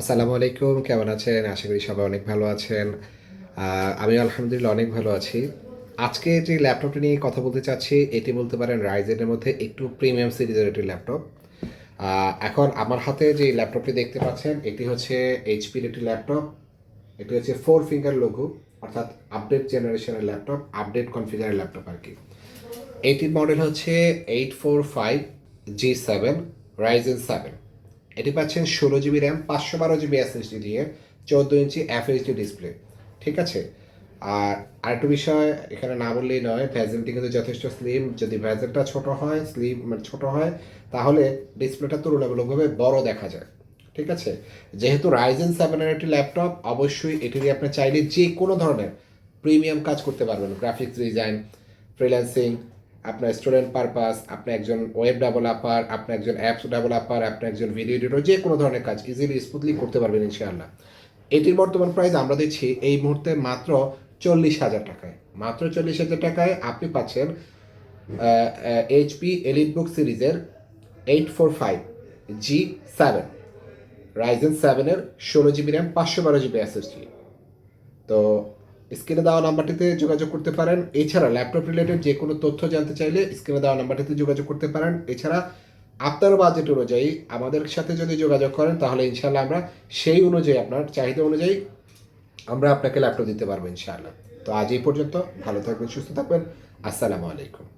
আসসালামু আলাইকুম, কেমন আছেন? আশা করি সবাই অনেক ভালো আছেন। আমি আলহামদুলিল্লাহ অনেক ভালো আছি। আজকে যে ল্যাপটপটি নিয়ে কথা বলতে চাচ্ছি, এটি বলতে পারেন রাইজেনের মধ্যে একটু প্রিমিয়াম সিরিজের একটি ল্যাপটপ। এখন আমার হাতে যে ল্যাপটপটি দেখতে পাচ্ছেন, এটি হচ্ছে এইচপির একটি ল্যাপটপ। এটি হচ্ছে ফোর ফিঙ্গার লঘু অর্থাৎ আপডেট জেনারেশনের ল্যাপটপ আপডেট কনফিগারের ল্যাপটপ আর কি। এটির মডেল হচ্ছে eight four five G seven Ryzen seven এটি পাচ্ছেন ষোলো জিবি র্যাম, পাঁচশো বারো জিবি এসএসডি দিয়ে, চোদ্দ ইঞ্চি এফএইচডি ডিসপ্লে ঠিক আছে? আর আরেকটু বিষয়, এখানে না বললেই নয় ভ্যাজেলটি কিন্তু যথেষ্ট স্লিম যদি ভ্যাজেলটা ছোট হয় স্লিম মানে ছোট হয়, তাহলে ডিসপ্লেটা তুলনামূলকভাবে বড় দেখা যায়, ঠিক আছে? যেহেতু রাইজেন সেভেনের একটি ল্যাপটপ অবশ্যই এটি দিয়ে আপনি চাইলে যে কোনো ধরনের প্রিমিয়াম কাজ করতে পারবেন গ্রাফিক্স ডিজাইন ফ্রিল্যান্সিং আপনার স্টুডেন্ট পারপাস আপনি একজন ওয়েব ডেভেলপার আপনি একজন অ্যাপস ডেভেলপার আপনি একজন ভিডিও এডিটর যে কোনো ধরনের কাজ ইজিলি স্মুথলি করতে পারবেন ইনশাআল্লাহ। এটির বর্তমান প্রাইস আমরা দিচ্ছি এই মুহূর্তে মাত্র চল্লিশ হাজার টাকায়। মাত্র চল্লিশ হাজার টাকায় আপনি পাচ্ছেন এইচপি এলিট বুক সিরিজের eight four five G seven Ryzen সেভেনের ষোলো জিবি র্যাম পাঁচশো বারো জিবি এসএসডি তো স্ক্রিনে দেওয়া নাম্বারটিতে যোগাযোগ করতে পারেন। এছাড়া ল্যাপটপ রিলেটেড যে কোনো তথ্য জানতে চাইলে স্ক্রিনে দেওয়া নাম্বারটিতে যোগাযোগ করতে পারেন। এছাড়া আপনার বাজেট অনুযায়ী আমাদের সাথে যদি যোগাযোগ করেন, তাহলে ইনশাল্লাহ আমরা সেই অনুযায়ী, আপনার চাহিদা অনুযায়ী আমরা আপনাকে ল্যাপটপ দিতে পারব ইনশাআল্লাহ। তো আজ এই পর্যন্ত। ভালো থাকবেন, সুস্থ থাকবেন। আসসালামু আলাইকুম।